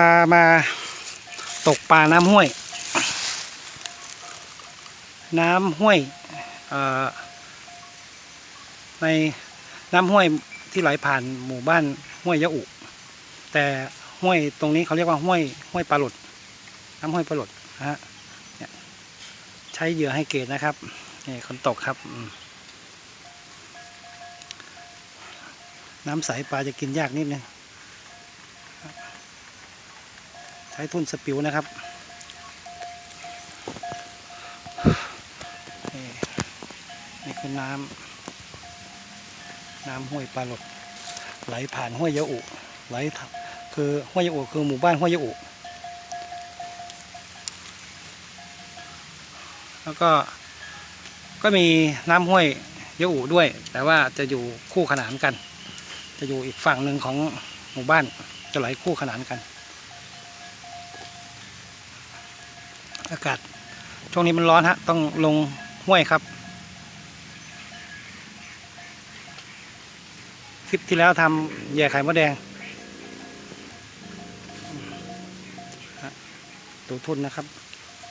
พามาตกปลาน้ำห้วย น้ำห้วยในน้ำห้วยที่ไหลผ่านหมู่บ้านห้วยยะอุ แต่ห้วยตรงนี้เขาเรียกว่าห้วยห้วยปลาหลดน้ำห้วยปลาหลดนะฮะใช้เหยื่อให้เกตนะครับนี่คนตกครับ น้ำใสปลาจะกินยากนิดนึง ช้ทุ่นสปิวนะครับนี่นี่คือน้ำน้ำห้วยปลาหลดไหลผ่านห้วยยะอุไหลคือห้วยยะอุคือหมู่บ้านห้วยยะอุแล้วก็ก็มีน้ำห้วยยะอุด้วย แต่ว่าจะอยู่คู่ขนานกัน จะอยู่อีกฝั่งหนึ่งของหมู่บ้านจะไหลคู่ขนานกัน อากาศ ช่วงนี้มันร้อนฮะ ต้องลงห้วยครับคลิปที่แล้วทำแย่ไข่มดแดงฮะดูทุนนะครับ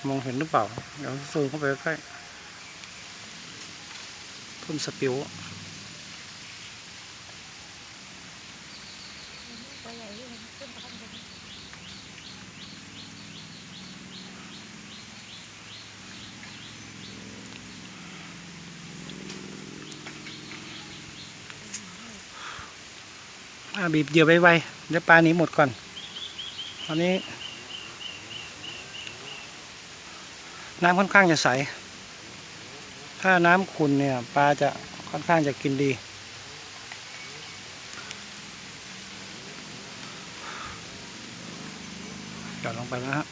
มองเห็นหรือเปล่า เดี๋ยวซูมเข้าไปใกล้ทุนสปิวอ่า บีบเหยื่อไวๆเดี๋ยวปลาหนีหมดก่อน ตอนนี้ น้ำค่อนข้างจะใส ถ้าน้ำขุ่นเนี่ยปลาจะค่อนข้างจะกินดีหย่อนลงไปแล้วฮะ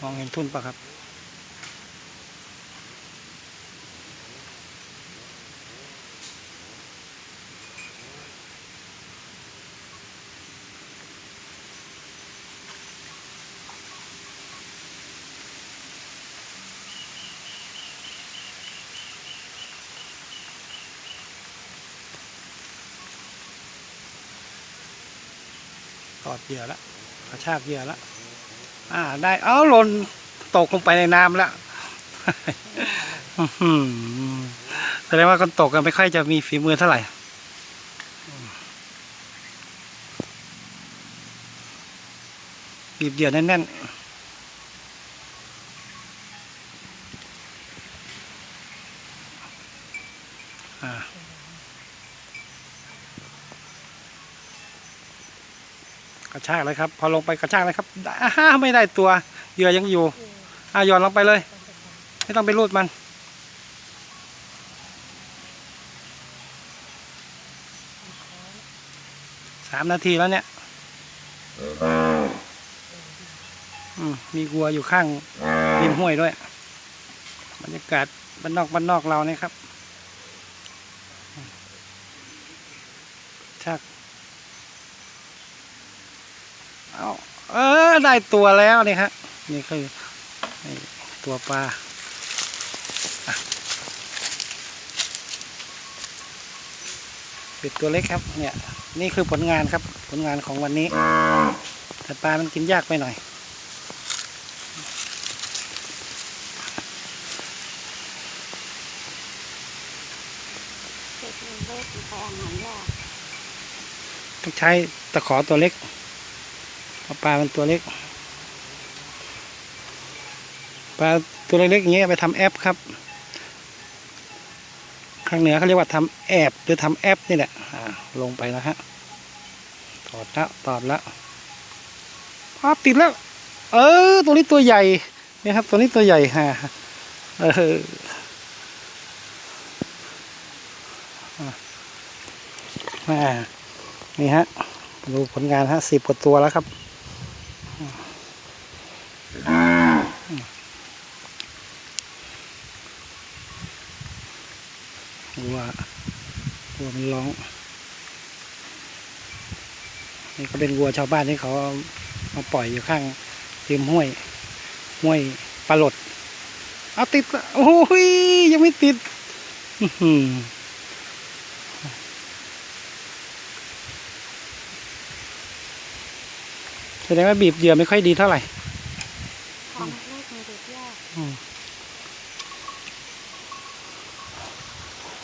มองเห็นทุ่นปะครับ ตอดเหยื่อแล้วกระชากเหยื่อแล้วอ่า ได้เอาหล่นตกลงไปในน้ำแล้วแสดงว่าคนตกกันไม่ค่อยจะมีฝีมือเท่าไหร่บีบเหยื่อแน่นๆอ่า กระชากเลยครับ พอลงไปกระชากเลยครับได้าฮ่าไม่ได้ตัวเหยื่อยังอยู่อ่าโยนลงไปเลย ไม่ต้องไปรูดมัน สามนาทีแล้วเนี่ยอืมมีวัวอยู่ข้างริมห้วยด้วยบรรยากาศบ้านนอกบ้านนอกเราเนี่ยครับชัก เอาเออได้ตัวแล้วนี่ฮะนี่คือนี่ตัวปลาอะปิดตัวเล็กครับ เนี่ย นี่คือผลงานครับ ผลงานของวันนี้ แต่ปลามันกินยากไปหน่อยเด็กมันเล็กมันไปอาหารยากต้องใช้ตะขอตัวเล็ก เพราะปลามันตัวเล็ก ปลาตัวเล็กๆอย่างเงี้ยไปทำแอปครับข้างเหนือเขาเรียกว่าทำแอบหรือทำแอปนี่แหละอ่าลงไปแล้วฮะตอดแล้วตอดแล้วภาพติดแล้ว เออ ตัวนี้ตัวใหญ่เนี่ยครับ ตัวนี้ตัวใหญ่ฮะเอออ่านี่ฮะ ดูผลงานฮะสิบกว่าตัวแล้วครับ กลัวกลัวมันร้อง นี่ก็เป็นวัวชาวบ้านที่เขามาปล่อยอยู่ข้างริมห้วย ห้วยปลาหลดเอาติด โอ้ยยังไม่ติดแสดงว่าบีบเหยื่อไม่ค่อยดีเท่าไหร่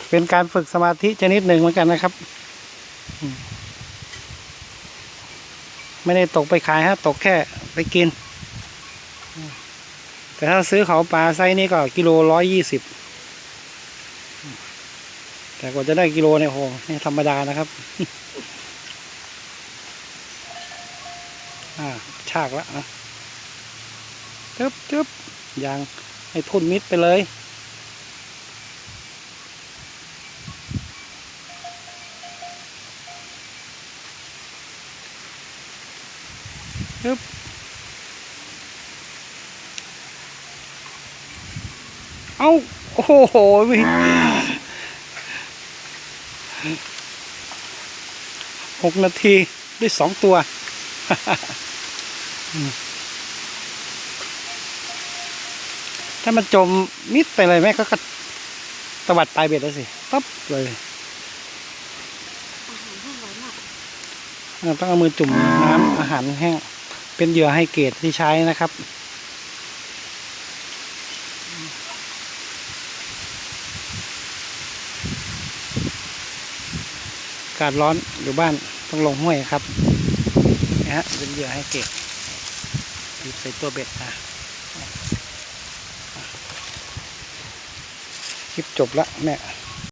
เป็นการฝึกสมาธิชนิดหนึ่งเหมือนกันนะครับ ไม่ได้ตกไปขายฮะตกแค่ไปกิน แต่ถ้าซื้อเขาปลาไซนี้ก็กิโลร้อยยี่สิบแต่กว่าจะได้กิโลเนี่ยโหนี่ธรรมดานะครับอ่าชากแล้วอะจึ๊บจึ๊บยางให้ทุ่นมิดไปเลย เอาโอ้โหวิหกนาทีได้สองตัว ถ้ามันจมมิดไปเลยแม่ก็กระตวัดปลายเบ็ดแล้วสิปั๊บเลยอาหารแห้งไว้มากเราต้องเอามือจุ่มน้ำอาหารแห้งเป็นเหยื่อให้เกรดที่ใช้นะครับากาศร้อนอยู่บ้านต้องลงห้วยครับนะฮะเป็นเหยื่อให้เก็บหยิบใส่ตัวเบ็ดนะคลิปจบละแม่